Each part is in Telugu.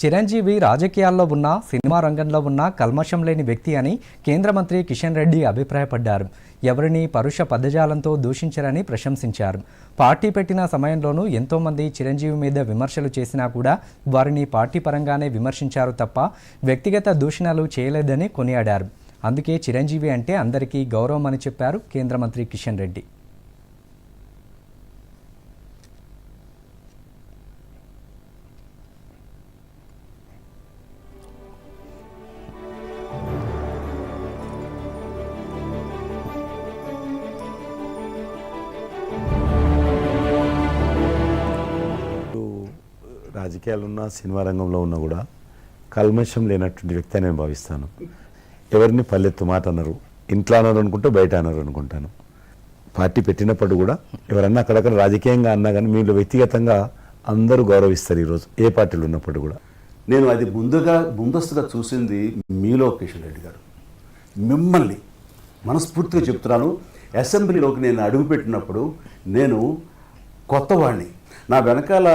చిరంజీవి రాజకీయాల్లో ఉన్న సినిమా రంగంలో ఉన్న కల్మషం లేని వ్యక్తి అని కేంద్ర మంత్రి కిషన్ రెడ్డి అభిప్రాయపడ్డారు. ఎవరిని పరుష పదజాలంతో దూషించరని ప్రశంసించారు. పార్టీ పెట్టిన సమయంలోనూ ఎంతోమంది చిరంజీవి మీద విమర్శలు చేసినా కూడా వారిని పార్టీ పరంగానే విమర్శించారు తప్ప వ్యక్తిగత దూషణలు చేయలేదని కొనియాడారు. అందుకే చిరంజీవి అంటే అందరికీ గౌరవం అని చెప్పారు కేంద్ర మంత్రి కిషన్ రెడ్డి. రాజకీయాలు ఉన్నా సినిమా రంగంలో ఉన్నా కూడా కల్మషం లేనటువంటి వ్యక్తి నేను భావిస్తాను. ఎవరిని పల్లెత్తు మాట అన్నారు ఇంట్లో అన్నారు అనుకుంటే బయట అన్నారు అనుకుంటాను. పార్టీ పెట్టినప్పుడు కూడా ఎవరన్నా అక్కడక్కడ రాజకీయంగా అన్నా కానీ మీరు వ్యక్తిగతంగా అందరూ గౌరవిస్తారు ఈరోజు ఏ పార్టీలు ఉన్నప్పుడు కూడా. నేను అది ముందుగా ముందస్తుగా చూసింది మీలో కిషన్ రెడ్డి గారు. మిమ్మల్ని మనస్ఫూర్తిగా చెప్తున్నాను. అసెంబ్లీలోకి నేను అడుగుపెట్టినప్పుడు నేను కొత్తవాడిని నా వెనకాల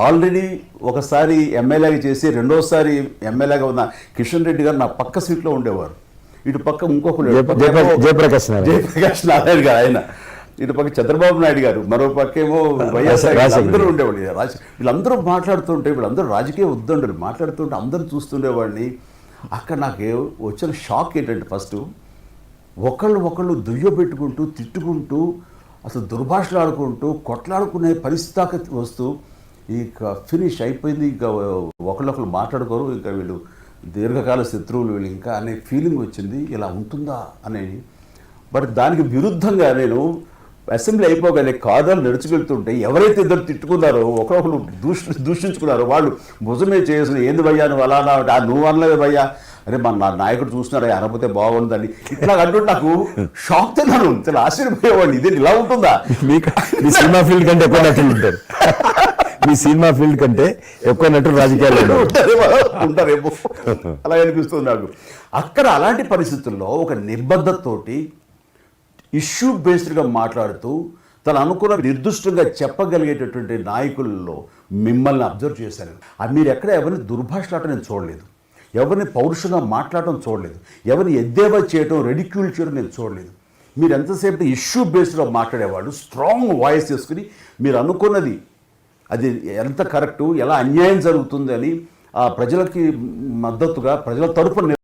ఆల్రెడీ ఒకసారి ఎమ్మెల్యేగా చేసి రెండోసారి ఎమ్మెల్యేగా ఉన్న కిషన్ రెడ్డి గారు నా పక్క సీట్లో ఉండేవారు ఇటు పక్క ఇంకొకరు జయ- జయప్ర- జయప్రకాష్ నారాయణ. జయప్రకాష్ నారాయణ గారు ఆయన ఇటు పక్క చంద్రబాబు నాయుడు గారు మరో పక్క ఏమో వైఎస్ఆర్ అందరూ. ఉండేవాళ్ళు రాజ వీళ్ళందరూ మాట్లాడుతుంటే వీళ్ళందరూ రాజకీయ ఉద్దండులు మాట్లాడుతుంటే అందరూ చూస్తుండేవాడిని అక్కడ నాకు వచ్చిన షాక్ ఏంటంటే ఫస్ట్ ఒకళ్ళు ఒకళ్ళు దుయ్యబెట్టుకుంటూ తిట్టుకుంటూ అసలు దుర్భాషలు ఆడుకుంటూ కొట్లాడుకునే పరిస్థితి దాకా వస్తూ ఇక ఫినిష్ అయిపోయింది. ఇక ఒకళ్ళొకరు మాట్లాడుకోరు. ఇంకా వీళ్ళు దీర్ఘకాల శత్రువులు వీళ్ళు ఇంకా అనే ఫీలింగ్ వచ్చింది. ఇలా ఉంటుందా అని. బట్ దానికి విరుద్ధంగా నేను అసెంబ్లీ అయిపోగానే కాదాలు నడుచుకెళ్తుంటే ఎవరైతే ఇద్దరు తిట్టుకున్నారో ఒకరొకరు దూష దూషించుకున్నారో వాళ్ళు భుజమే చేసిన ఏంది భయ్యా నువ్వు అలా నువ్వు అనలేదు భయ్యా. అరే మన నా నాయకుడు చూస్తున్నారా అనకపోతే బాగుందని ఇట్లా అంటుంటే నాకు. షాక్ తిన్నాను. చాలా ఆశ్చర్యపోయేవాడిని. ఇది ఇలా ఉంటుందా? మీకు మీ సినిమా ఫీల్డ్ కంటే ఎక్కువ నటులు ఉంటారు. మీ సినిమా ఫీల్డ్ కంటే ఎక్కువ నటులు రాజకీయాల్లో ఉన్నారు. ఉంటారేమో అలా అనిపిస్తుంది నాకు. అక్కడ అలాంటి పరిస్థితుల్లో ఒక నిబద్ధతతోటి ఇష్యూ బేస్డ్గా మాట్లాడుతూ తను అనుకున్న నిర్దిష్టంగా చెప్పగలిగేటటువంటి నాయకుల్లో మిమ్మల్ని అబ్జర్వ్ చేశాను అది మీరు ఎక్కడ ఎవరిని దుర్భాషలాడటం నేను చూడలేదు. ఎవరిని పౌరుషంగా మాట్లాడటం చూడలేదు. ఎవరిని ఎద్దేవా చేయటం రెడిక్యూల్ చేయడం నేను చూడలేదు. మీరు ఎంతసేపు ఇష్యూ బేస్డ్లో మాట్లాడేవాళ్ళు స్ట్రాంగ్ వాయిస్ చేసుకుని మీరు అనుకున్నది అది ఎంత కరెక్టు ఎలా అన్యాయం జరుగుతుంది అని ఆ ప్రజలకి మద్దతుగా ప్రజల తరపున